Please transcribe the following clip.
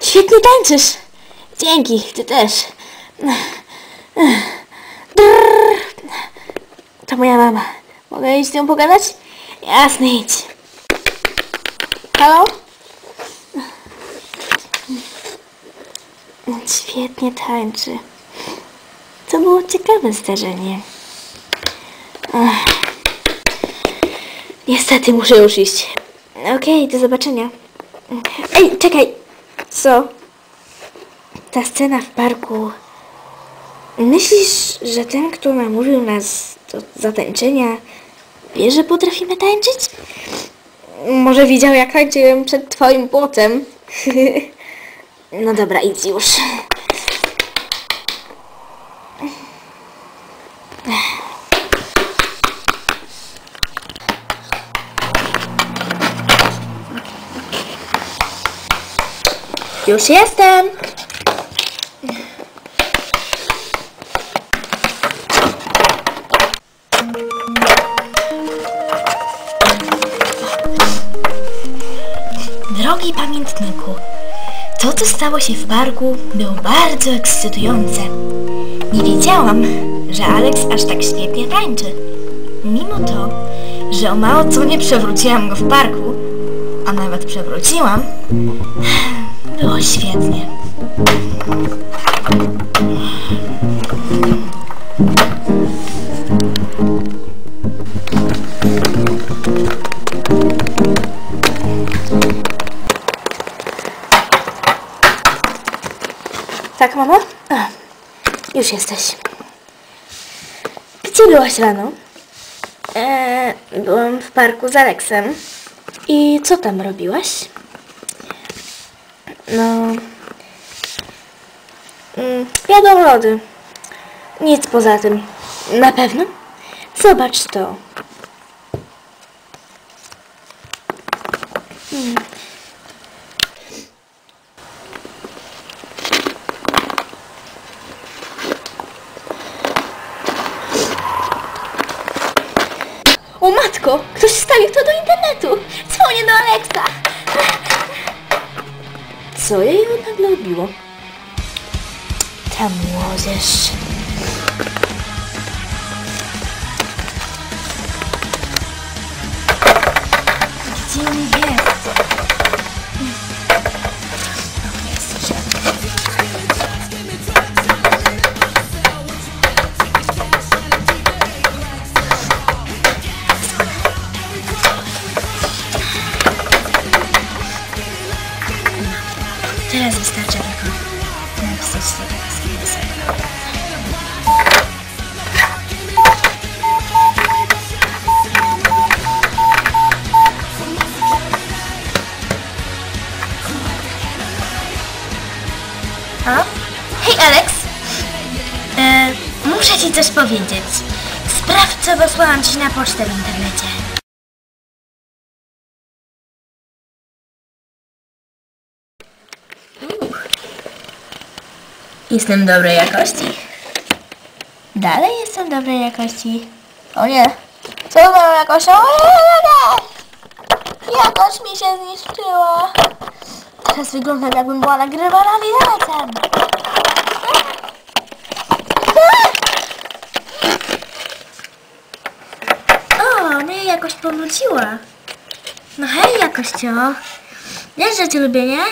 Świetnie tańczysz. Dzięki, ty też. Drrr. To moja mama. Mogę iść z nią pogadać? Jasne, idź. Halo? Świetnie tańczy. To było ciekawe zdarzenie. Niestety muszę już iść. Okej, do zobaczenia. Ej, czekaj. Co? Ta scena w parku. Myślisz, że ten, kto namówił nas do zatańczenia, wie, że potrafimy tańczyć? Może widział, jak tańczyłem przed twoim płotem. no dobra, idź już. Już jestem. Drogi pamiętniku, to, co stało się w parku, było bardzo ekscytujące. Nie wiedziałam, że Alex aż tak świetnie tańczy. Mimo to, że o mało co nie przewróciłam go w parku, a nawet przewróciłam, było świetnie. Tak, mamo? A, już jesteś. Gdzie byłaś rano? Eee, byłam w parku z Aleksem. I co tam robiłaś? No... Mm, Jadłam lody. Nic poza tym. Na pewno? Zobacz to. Mm. O matko! Ktoś wstawił to do internetu! Dzwonię do Aleksa! Co jej nagle odbiło? Ta młodzież. Gdzie on A? Hej Alex! E, muszę ci coś powiedzieć. Sprawdź co wysłałam ci na pocztę w internecie. Jestem dobrej jakości. Dalej jestem dobrej jakości. O nie. Co moją jakością? O nie, nie, nie. Jakość mi się zniszczyła. Teraz wyglądam jakbym była nagrywana widelcem. O, mnie jakoś powróciła. No hej, jakościo. Wiesz, że cię lubię, nie?